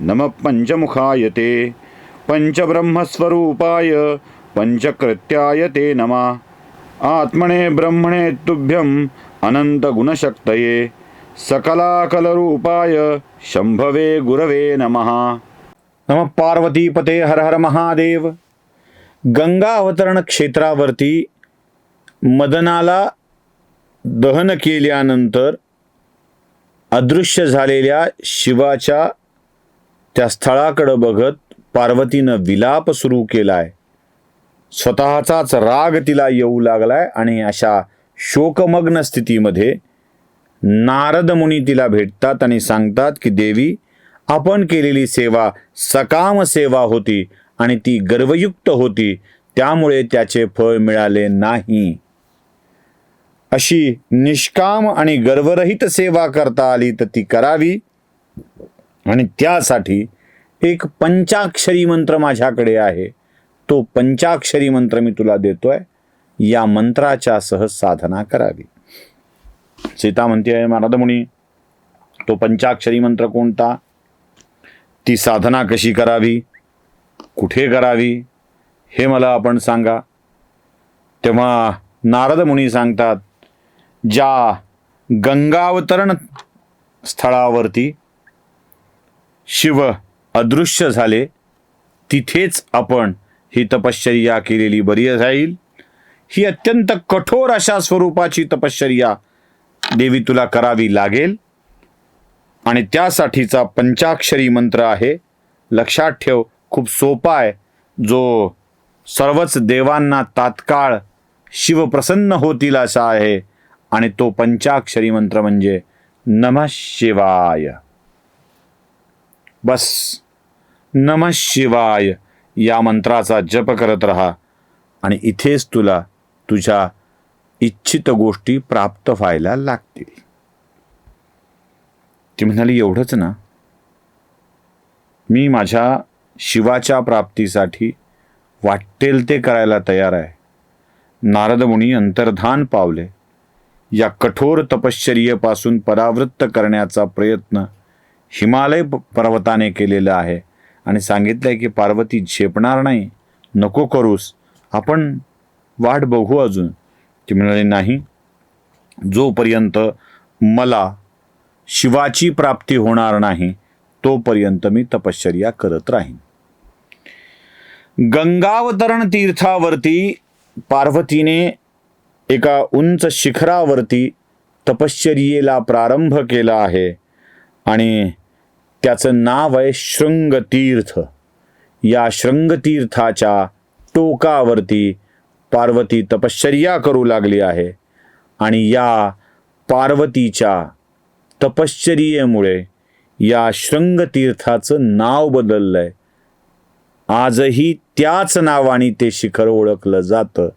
नम पंचमुखाय ते पंचब्रह्मस्वरूपाय पंचकृत्याय ते नमः। आत्मने ब्रह्मणे तुभ्यम् अनन्तगुणशक्तये सकलाकलरूपाय शंभवे गुरवे नमः। नम पार्वतीपते हर हर महादेव। गंगा अवतरण क्षेत्रावरती मदनाला दहन केल्यानंतर अदृश्य झालेल्या शिवाच्या त्या स्थळाकडं बघत पार्वतीनं विलाप सुरू केलाय. स्वतःचाच राग तिला येऊ लागलाय आणि अशा शोकमग्न स्थितीमध्ये नारद मुनी तिला भेटतात आणि सांगतात की देवी आपण केलेली सेवा सकाम सेवा होती आणि ती गर्वयुक्त होती. त्यामुळे त्याचे फळ मिळाले नाही. अशी निष्काम आणि गर्वरहित सेवा करता आली तर ती करावी. आणि त्यासाठी एक पंचाक्षरी मंत्र माझ्याकडे आहे. तो पंचाक्षरी मंत्र मी तुला देतोय. या मंत्राच्या सह साधना करावी. सीता म्हणते आहे मुनी तो पंचाक्षरी मंत्र कोणता? ती साधना कशी करावी? कुठे करावी? हे मला आपण सांगा. तेव्हा नारद मुनी सांगतात ज्या गंगावतरण स्थळावरती शिव अदृश्य झाले तिथेच आपण ही तपश्चर्या केलेली बरी राहील. ही अत्यंत कठोर अशा स्वरूपाची तपश्चर्या देवी तुला करावी लागेल. आणि त्यासाठीचा पंचाक्षरी मंत्र आहे. लक्षात ठेव खूप सोपा आहे. जो सर्वच देवांना तात्काळ शिव प्रसन्न होतील असा आहे. आणि तो पंचाक्षरी मंत्र म्हणजे नमः शिवाय. बस. नमः शिवाय. या मंत्राचा जप करत राहा. आणि इथेच तुला तुझ्या इच्छित गोष्टी प्राप्त व्हायला लागतील. ती म्हणाली एवढंच ना? मी माझ्या शिवाच्या प्राप्तीसाठी वाटेल ते करायला तयार आहे. नारद मुनी अंतर्धान पावले. या कठोर तपश्चर्येपासून परावृत्त करण्याचा प्रयत्न हिमालय प- पर्वताने केलेलं आहे. आणि सांगितलं आहे की पार्वती झेपणार नाही. नको करूस. आपण वाट बघू अजून. ती म्हणाली नाही. जोपर्यंत मला शिवाची प्राप्ती होणार नाही तोपर्यंत मी तपश्चर्या करत राहीन. गंगावतरण तीर्थावरती पार्वतीने एका उंच शिखरावरती तपश्चर्येला प्रारंभ केला आहे. आणि त्याचं नाव आहे शृंगतीर्थ. या शृंगतीर्थाच्या टोकावरती पार्वती तपश्चर्या करू लागली आहे आणि या पार्वतीच्या तपश्चर्येमुळे या शृंगतीर्थाचं नाव बदललं आहे आजही त्याच नावाने ते शिखर ओळखलं जातं.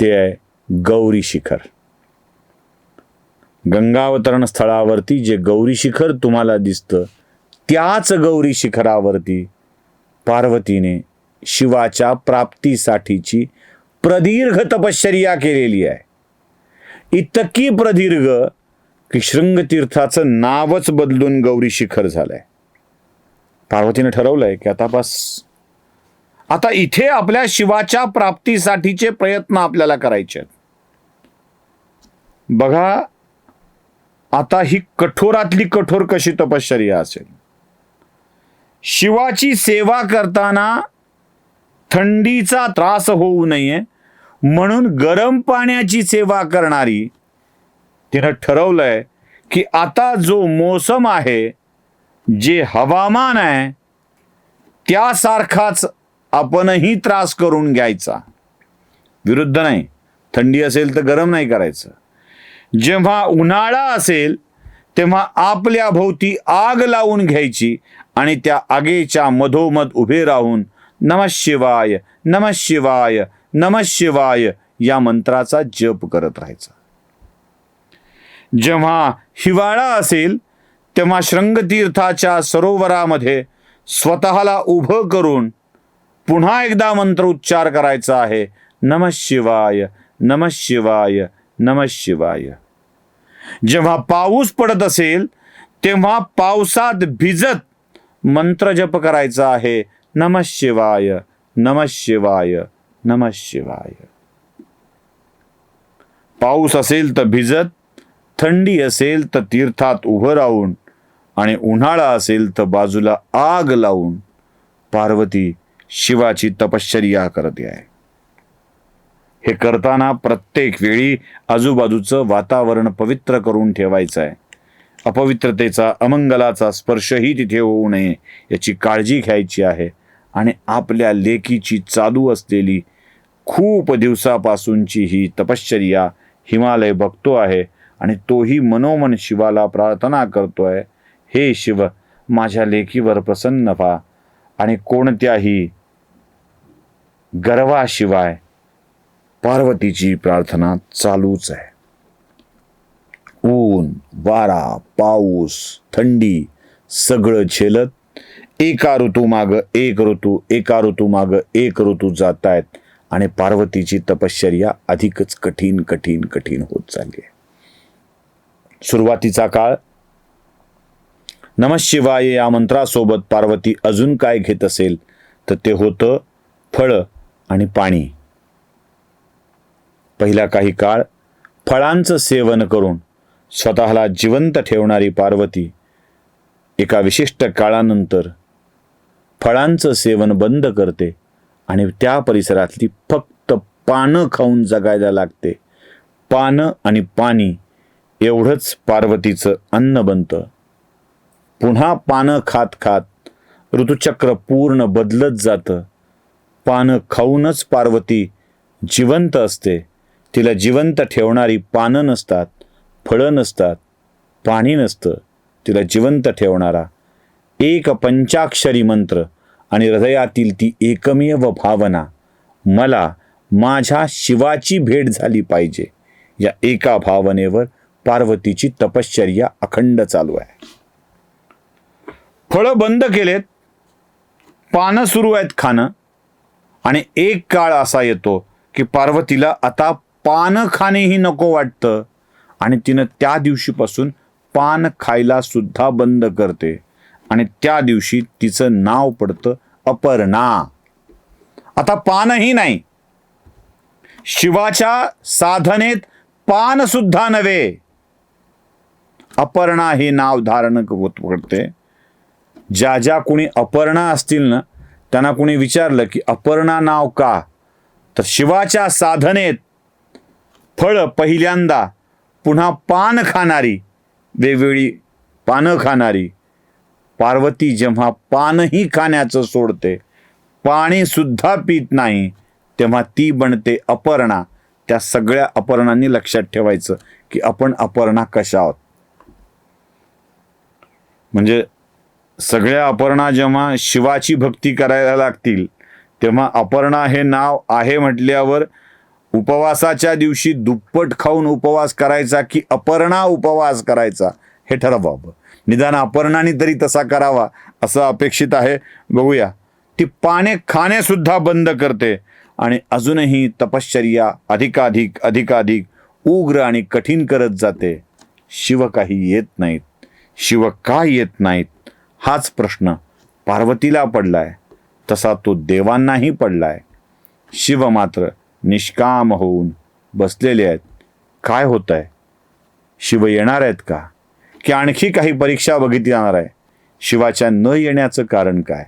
ते आहे गौरी शिखर. गंगावतरण स्थळावरती जे गौरी शिखर तुम्हाला दिसतं त्याच गौरी शिखरावरती पार्वतीने शिवाच्या प्राप्तीसाठीची प्रदीर्घ तपश्चर्या केलेली आहे. इतकी प्रदीर्घ की शृंगतीर्थाचं नावच बदलून गौरी शिखर झालंय. पार्वतीने ठरवलंय की आता बस. आता इथे आपल्या शिवाच्या प्राप्तीसाठीचे प्रयत्न आपल्याला करायचे आहेत. बघा आता ही कठोरातली कठोर कशी तपश्चर्या असेल? शिवाची सेवा करताना थंडीचा त्रास होऊ नये म्हणून गरम पाण्याची सेवा करणारी तिनं ठरवलंय की आता जो मोसम आहे जे हवामान आहे त्यासारखाच आपणही त्रास करून घ्यायचा. विरुद्ध नाही. थंडी असेल तर गरम नाही करायचं. जेव्हा उन्हाळा असेल तेव्हा आपल्या भोवती आग लावून घ्यायची आणि त्या आगेच्या मधोमध उभे राहून नम शिवाय नम शिवाय नम शिवाय या मंत्राचा जप करत राहायचा. जेव्हा हिवाळा असेल तेव्हा श्रंगतीर्थाच्या सरोवरामध्ये स्वतःला उभं करून पुन्हा एकदा मंत्र उच्चार करायचा आहे. नम शिवाय नम शिवाय नम शिवाय. जेव्हा पाऊस पडत असेल तेव्हा पावसात भिजत मंत्र जप करायचा आहे. नम शिवाय नम शिवाय नम शिवाय. पाऊस असेल तर भिजत थंडी असेल तर तीर्थात उभं राहून आणि उन्हाळा असेल तर बाजूला आग लावून पार्वती शिवाची तपश्चर्या करते आहे. हे करताना प्रत्येक वेळी आजूबाजूचं वातावरण पवित्र करून ठेवायचं आहे. अपवित्रतेचा अमंगलाचा स्पर्शही तिथे होऊ नये याची काळजी घ्यायची आहे. आणि आपल्या लेकीची चालू असलेली खूप दिवसापासूनची ही तपश्चर्या हिमालय बघतो आहे आणि तोही मनोमन शिवाला प्रार्थना करतो आहे हे शिव माझ्या लेकीवर प्रसन्न व्हा आणि कोणत्याही गर्वाशिवाय पार्वतीची प्रार्थना चालूच आहे. ऊन वारा पाऊस थंडी सगळं झेलत एका ऋतूमाग एक ऋतू एका ऋतूमाग एक ऋतू जात आहेत आणि पार्वतीची तपश्चर्या अधिकच कठीण कठीण कठीण होत चालली आहे. सुरुवातीचा काळ. नमशिवाय या मंत्रासोबत पार्वती अजून काय घेत असेल? तर ते होतं फळं आणि पाणी. पहिला काही काळ फळांचं सेवन करून स्वतःला जिवंत ठेवणारी पार्वती एका विशिष्ट काळानंतर फळांचं सेवन बंद करते आणि त्या परिसरातली फक्त पानं खाऊन जगायला लागते. पानं आणि पाणी एवढंच पार्वतीचं अन्न बनतं. पुन्हा पानं खात खात ऋतुचक्र पूर्ण बदलत जातं. पानं खाऊनच पार्वती जिवंत असते. तिला जिवंत ठेवणारी पानं नसतात फळं नसतात पाणी नसतं. तिला जिवंत ठेवणारा एक पंचाक्षरी मंत्र आणि हृदयातील ती एकमेव भावना मला माझ्या शिवाची भेट झाली पाहिजे. या एका भावनेवर पार्वतीची तपश्चर्या अखंड चालू आहे. फळं बंद केलेत पानं सुरू आहेत खाणं आणि एक काळ असा येतो की पार्वतीला आता पानं खाणेही नको वाटतं. आणि तिनं त्या दिवशीपासून पान खायला सुद्धा बंद करते. आणि त्या दिवशी तिचं नाव पडतं अपर्णा. आता पानही नाही. शिवाच्या साधनेत पान सुद्धा नव्हे. अपर्णा हे नाव धारण होत पडते. ज्या ज्या कोणी अपर्णा असतील ना त्यांना कोणी विचारलं की अपर्णा नाव का? तर शिवाच्या साधनेत फळ पहिल्यांदा पुन्हा पान खाणारी वेगवेगळी पानं खाणारी. पार्वती जेव्हा पानही खाण्याचं सोडते पाणी सुद्धा पित नाही तेव्हा ती बनते अपर्णा. त्या सगळ्या अपर्णांनी लक्षात ठेवायचं की आपण अपर्णा कशा आहोत. म्हणजे सगळ्या अपर्णा जेव्हा शिवाची भक्ती करायला लागतील तेव्हा अपर्णा हे नाव आहे म्हटल्यावर उपवासाच्या दिवशी दुप्पट खाऊन उपवास करायचा की अपर्णा उपवास करायचा? हे ठरवावं निदान अपर्णाने तरी तसा करावा असं अपेक्षित आहे. बघूया. ती पाने खाणेसुद्धा बंद करते. आणि अजूनही तपश्चर्या अधिकाधिक अधिकाधिक उग्र आणि कठीण करत जाते. शिव काही येत नाहीत. शिव का येत नाहीत? हाच प्रश्न पार्वतीला पडलाय. तसा तो देवांनाही पडलाय. शिव मात्र निष्काम होऊन बसलेले आहेत. काय होत आहे शिव येणार आहेत का? की आणखी काही परीक्षा बघितली जाणार आहे? शिवाच्या न येण्याचं कारण काय?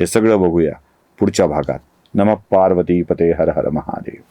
हे सगळं बघूया पुढच्या भागात. नम पार्वती पते हर हर महादेव.